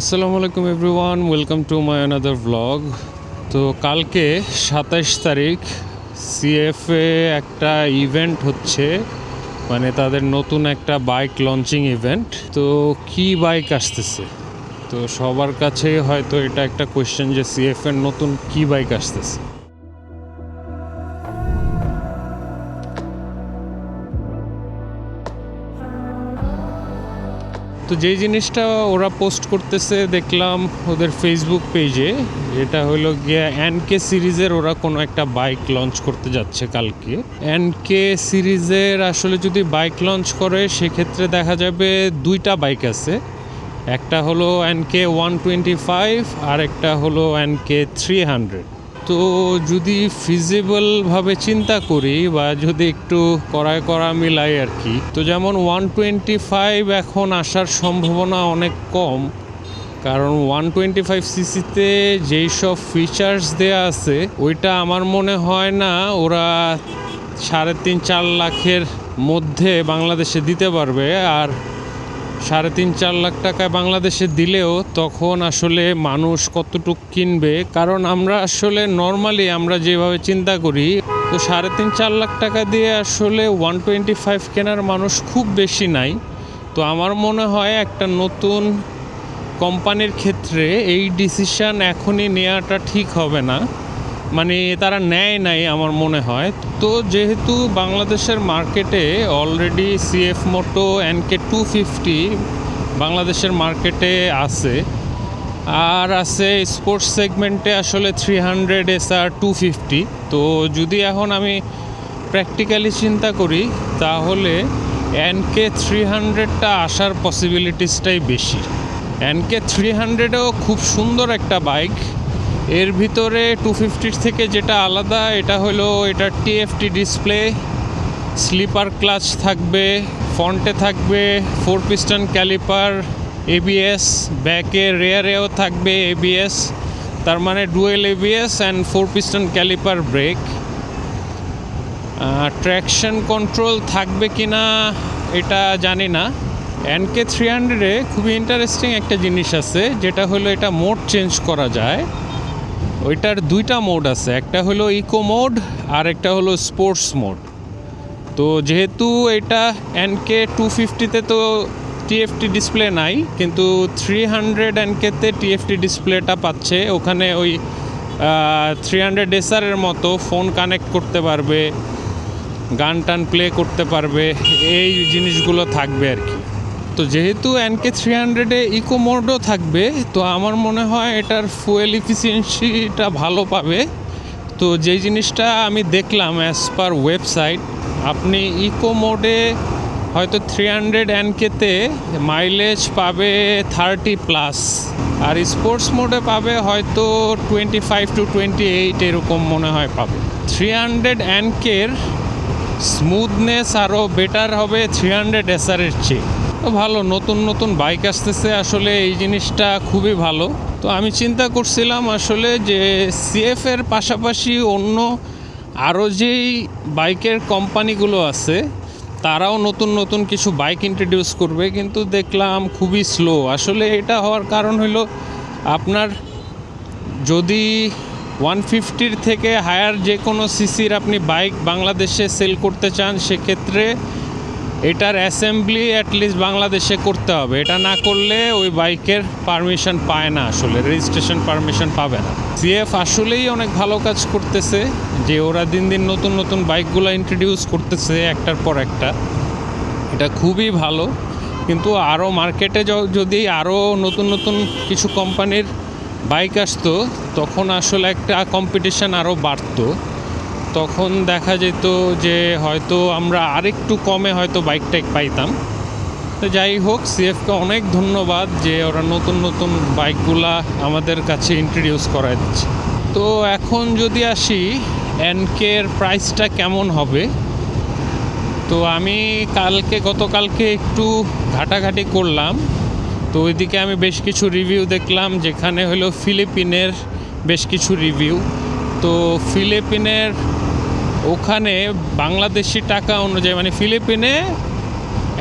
আসসালামু আলাইকুম everyone, welcome to my another blog তো কালকে সাতাশ তারিখ সিএফএ একটা ইভেন্ট হচ্ছে মানে তাদের নতুন একটা বাইক লঞ্চিং ইভেন্ট তো কি বাইক আসতেছে? তো সবার কাছে হয়তো এটা একটা কোয়েশ্চেন যে সিএফএর নতুন কি বাইক আসতেছে? তো যেই জিনিসটা ওরা পোস্ট করতেছে, দেখলাম ওদের ফেসবুক পেজে এটা হলো গিয়ে এনকে সিরিজের ওরা কোনো একটা বাইক লঞ্চ করতে যাচ্ছে কালকে। এনকে সিরিজের আসলে যদি বাইক লঞ্চ করে, সেক্ষেত্রে দেখা যাবে দুইটা বাইক আছে। একটা হলো এনকে ওয়ান টোয়েন্টি ফাইভ আর একটা হলো এনকে থ্রি হান্ড্রেড তো যদি ফিজিবলভাবে চিন্তা করি বা যদি একটু করায় করা মিলাই আর কি, তো যেমন ওয়ান টোয়েন্টি ফাইভ এখন আসার সম্ভাবনা অনেক কম। কারণ ওয়ান টোয়েন্টি ফাইভ সিসিতে যেই সব ফিচার্স দেয়া আছে, ওইটা আমার মনে হয় না ওরা সাড়ে তিন, চার লাখের মধ্যে বাংলাদেশে দিতে পারবে। আর সাড়ে তিন, চার লাখ টাকায় বাংলাদেশে দিলেও তখন আসলে মানুষ কতটুক কিনবে? কারণ আমরা আসলে নর্মালি আমরা যেভাবে চিন্তা করি, তো সাড়ে তিন, চার লাখ টাকা দিয়ে আসলে ওয়ান টোয়েন্টি ফাইভ কেনার মানুষ খুব বেশি নাই। তো আমার মনে হয় একটা নতুন কোম্পানির ক্ষেত্রে এই ডিসিশান এখনই নেওয়াটা ঠিক হবে না। মানে তারা নেয় নাই আমার মনে হয়। তো যেহেতু বাংলাদেশের মার্কেটে already CF Moto NK two fifty বাংলাদেশের মার্কেটে আছে, আর আছে স্পোর্টস সেগমেন্টে আসলে three hundred S R two fifty তো যদি এখন আমি প্র্যাকটিক্যালি চিন্তা করি, তাহলে এনকে থ্রি হান্ড্রেডটা আসার পসিবিলিটিসটাই বেশি। এনকে থ্রি হান্ড্রেডেও খুব সুন্দর একটা বাইক এর ভিতরে টু ফিফটির থেকে যেটা আলাদা, এটা হলো এটা টিএফটি ডিসপ্লে স্লিপার ক্লাচ থাকবে ফ্রন্টে থাকবে ফোর পিস্টন ক্যালিপার এবিএস ব্যাকে রেয়ারেও থাকবে এবিএস তার মানে dual ABS and four piston caliper brake traction control থাকবে কি না এটা জানি না। এনকে থ্রি হান্ড্রেডে খুবই ইন্টারেস্টিং একটা জিনিস আছে, যেটা হলো এটা মোড চেঞ্জ করা যায়। ওইটার দুইটা মোড আছে। একটা হলো ইকো মোড আর একটা হলো স্পোর্টস মোড তো যেহেতু এটা এনকে টু ফিফটিতে তো টিএফটি ডিসপ্লে নাই, কিন্তু থ্রি হান্ড্রেড এনকেতে টিএফটি ডিসপ্লেটা পাচ্ছে। ওখানে ওই থ্রি হান্ড্রেড এসআরের মতো ফোন কানেক্ট করতে পারবে, গান টান প্লে করতে পারবে, এই জিনিসগুলো থাকবে আর কি। তো যেহেতু এনকে থ্রি হান্ড্রেডে ইকো মোডও থাকবে, তো আমার মনে হয় এটার ফুয়েল ইফিসিয়েন্সিটা ভালো পাবে। তো যেই জিনিসটা আমি দেখলাম অ্যাজ পার ওয়েবসাইট আপনি ইকো মোডে হয়তো থ্রি হান্ড্রেড এনকেতে মাইলেজ পাবে থার্টি প্লাস আর স্পোর্টস মোডে পাবে হয়তো twenty five to twenty eight এরকম মনে হয় পাবে। থ্রি হান্ড্রেড এনকের স্মুথনেস আরও বেটার হবে থ্রি হান্ড্রেড এসআরের চেয়ে। তো ভালো, নতুন নতুন বাইক আসতেছে, আসলে এই জিনিসটা খুবই ভালো। তো আমি চিন্তা করছিলাম আসলে যে সিএফ এর পাশাপাশি অন্য আরও যেই বাইকের কোম্পানিগুলো আছে, তারাও নতুন নতুন কিছু বাইক ইন্ট্রোডিউস করবে, কিন্তু দেখলাম খুবই স্লো আসলে এটা হওয়ার কারণ হলো আপনার যদি ওয়ান ফিফটির থেকে হায়ার যে কোনো সিসির আপনি বাইক বাংলাদেশে সেল করতে চান, সেক্ষেত্রে এটার অ্যাসেম্বলি অ্যাটলিস্ট বাংলাদেশে করতে হবে। এটা না করলে ওই বাইকের পারমিশন পায় না আসলে রেজিস্ট্রেশন পারমিশন পাবে না। সিএফ আসলেই অনেক ভালো কাজ করতেছে, যে ওরা দিন দিন নতুন নতুন বাইকগুলো ইন্ট্রোডিউস করতেছে একটার পর একটা। এটা খুবই ভালো, কিন্তু আরও মার্কেটে যদি আরও নতুন নতুন কিছু কোম্পানির বাইক আসতো, তখন আসলে একটা কম্পিটিশান আরও বাড়তো। তখন দেখা যেত যে হয়তো আমরা আরেকটু কমে হয়তো বাইক টাইক পাইতাম। তো যাই হোক সিএফকে অনেক ধন্যবাদ যে ওরা নতুন নতুন বাইকগুলা আমাদের কাছে ইন্ট্রোডিউস করায় দিচ্ছে। তো এখন যদি আসি এনকের প্রাইসটা কেমন হবে? তো আমি কালকে, গতকালকে একটু ঘাটাঘাটি করলাম। তো ওইদিকে আমি বেশ কিছু রিভিউ দেখলাম, যেখানে হলো ফিলিপিনের বেশ কিছু রিভিউ তো ফিলিপিনের ওখানে বাংলাদেশি টাকা অনুযায়ী মানে ফিলিপিনে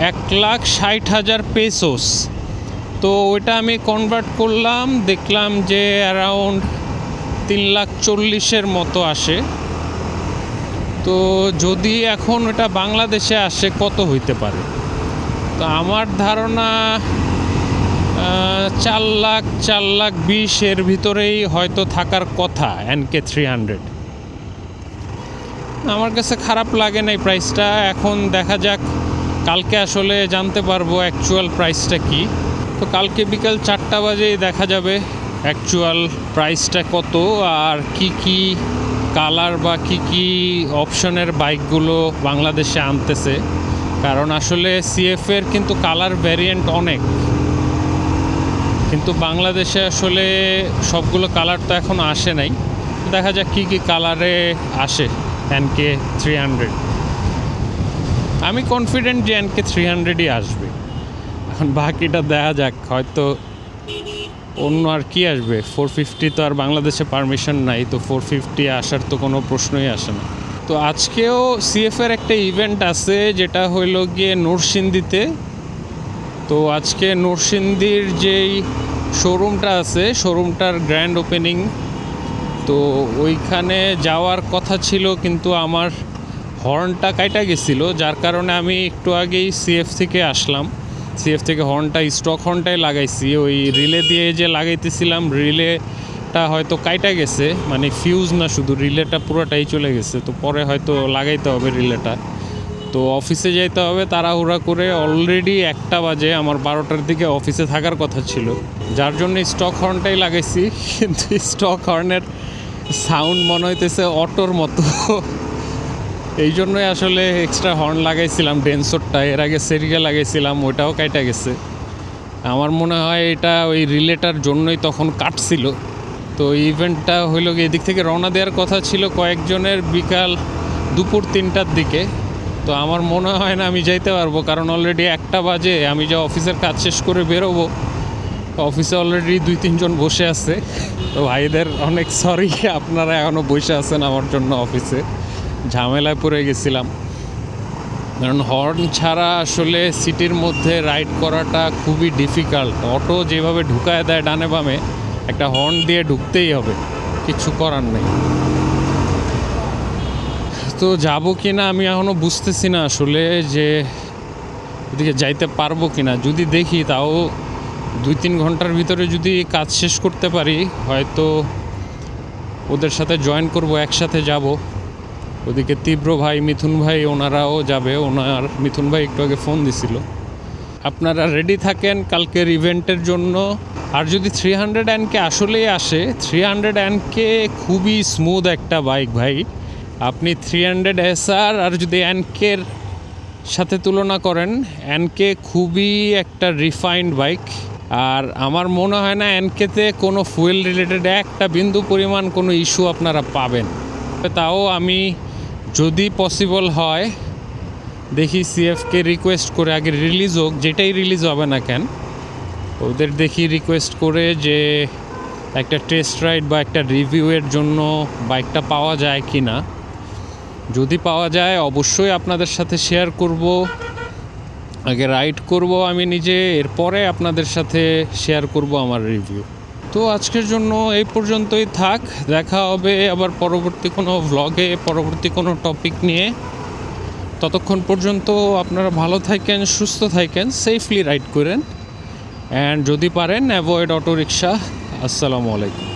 এক লাখ ষাট হাজার পেসোস তো ওইটা আমি কনভার্ট করলাম, দেখলাম যে অ্যারাউন্ড তিন লাখ চল্লিশের মতো আসে। তো যদি এখন ওটা বাংলাদেশে আসে, কত হইতে পারে? তো আমার ধারণা চার লাখ চার লাখ বিশ এর ভিতরেই হয়তো থাকার কথা এনকে থ্রি হান্ড্রেড আমার কাছে খারাপ লাগে না এই প্রাইসটা এখন দেখা যাক, কালকে আসলে জানতে পারব অ্যাকচুয়াল প্রাইসটা কি। তো কালকে বিকাল চারটা বাজেই দেখা যাবে অ্যাকচুয়াল প্রাইসটা কত আর কি কি কালার বা কি কি অপশনের বাইকগুলো বাংলাদেশে আনতেছে। কারণ আসলে সিএফ এর কিন্তু কালার ভ্যারিয়েন্ট অনেক। কিন্তু বাংলাদেশে আসলে সবগুলো কালার তো এখন আসে নাই। দেখা যাক কী কী কালারে আসে এনকে থ্রি হান্ড্রেড আমি কনফিডেন্ট যে এনকে থ্রি হান্ড্রেডই আসবে। এখন বাকিটা দেখা যাক, হয়তো অন্য আর কি আসবে? ফোর ফিফটি তো আর বাংলাদেশে পারমিশন নাই, তো ফোর ফিফটি আসার তো কোনো প্রশ্নই আসে না। তো আজকেও সিএফ এর একটা ইভেন্ট আছে, যেটা হইল গিয়ে নরসিংদীতে তো আজকে নরসিংদীর যেই শোরুমটা আছে, শোরুমটার গ্র্যান্ড ওপেনিং তো ওইখানে যাওয়ার কথা ছিল কিন্তু আমার হর্নটা কাইটা গেছিল, যার কারণে আমি একটু আগেই সিএফ থেকে আসলাম। সিএফ থেকে হর্নটা স্টক হর্নটাই লাগাইছি। ওই রিলে দিয়ে যে লাগাইতেছিলাম, রিলেটা হয়তো কাইটা গেছে মানে ফিউজ না শুধু, রিলেটা পুরোটাই চলে গেছে, তো পরে হয়তো লাগাইতে হবে রিলেটা। তো অফিসে যাইতে হবে, তাড়াহুড়া করে অলরেডি একটা বাজে, আমার বারোটার দিকে অফিসে থাকার কথা ছিল। যার জন্য স্টক হর্নটাই লাগাইছি, কিন্তু স্টক হর্নের সাউন্ড মনে হইতেছে অটোর মতো। এই জন্যই আসলে এক্সট্রা হর্ন লাগাইছিলাম ডেন্সোরটা এর আগে সেরিকা লাগাইছিলাম ওটাও কাইটা গেছে। আমার মনে হয় এটা ওই রিলেটার জন্যই তখন কাটছিল। তো ইভেন্টটা হইল এদিক থেকে রওনা দেওয়ার কথা ছিল কয়েকজনের বিকাল দুপুর তিনটার দিকে। তো আমার মনে হয় না আমি যাইতে পারব, কারণ অলরেডি একটা বাজে, আমি যে অফিসের কাজ শেষ করে বেরোবো অফিসে অলরেডি দুই, তিনজন বসে আছে, তো ভাইদের অনেক সরি আপনারা এখনও বসে আছেন আমার জন্য অফিসে ঝামেলায় পড়ে গেছিলাম। কারণ হর্ন ছাড়া আসলে সিটির মধ্যে রাইড করাটা খুবই ডিফিকাল্ট অটো যেভাবে ঢুকায় দেয় ডানে বামে, একটা হর্ন দিয়ে ঢুকতেই হবে, কিছু করার নেই। তো যাব কি না আমি এখনও বুঝতেছি না আসলে যে ওদিকে যাইতে পারব কি না যদি দেখি তাও দুই তিন ঘণ্টার ভিতরে যদি কাজ শেষ করতে পারি, হয়তো ওদের সাথে জয়েন করব, একসাথে যাব। ওদিকে তীব্র ভাই, মিথুন ভাই, ওনারাও যাবে। ওনার, মিথুন ভাই একটু আগে ফোন দিছিল। আপনারা রেডি থাকেন কালকের ইভেন্টের জন্য? আর যদি থ্রি হান্ড্রেড অ্যানকে আসলেই আসে থ্রি হান্ড্রেড অ্যানকে খুবই স্মুথ একটা বাইক ভাই। আপনি থ্রি হান্ড্রেড এসআর আর যদি অ্যানকের সাথে তুলনা করেন এনকে খুবই একটা রিফাইন্ড বাইক আর আমার মনে হয় না এনকেতে কোনো ফুয়েল রিলেটেড একটা বিন্দু পরিমাণ কোনো ইস্যু আপনারা পাবেন। তাও আমি যদি পসিবল হয়, দেখি সিএফকে রিকোয়েস্ট করে আগে রিলিজ হোক, যেটাই রিলিজ হবে না কেন, ওদের দেখি রিকোয়েস্ট করে যে একটা টেস্ট রাইড বা একটা রিভিউয়ের জন্য বাইকটা পাওয়া যায় কি না যদি পাওয়া যায়, অবশ্যই আপনাদের সাথে শেয়ার করব। আগে রাইড করব আমি নিজে, এরপরে আপনাদের সাথে শেয়ার করব আমার রিভিউ তো আজকের জন্য এই পর্যন্তই থাক। দেখা হবে আবার পরবর্তী কোনো ভ্লগে পরবর্তী কোনো টপিক নিয়ে। ততক্ষণ পর্যন্ত আপনারা ভালো থাকেন, সুস্থ থাকেন সেফলি রাইড করেন। অ্যান্ড যদি পারেন অ্যাভয়েড অটো রিক্সা আসসালামু আলাইকুম।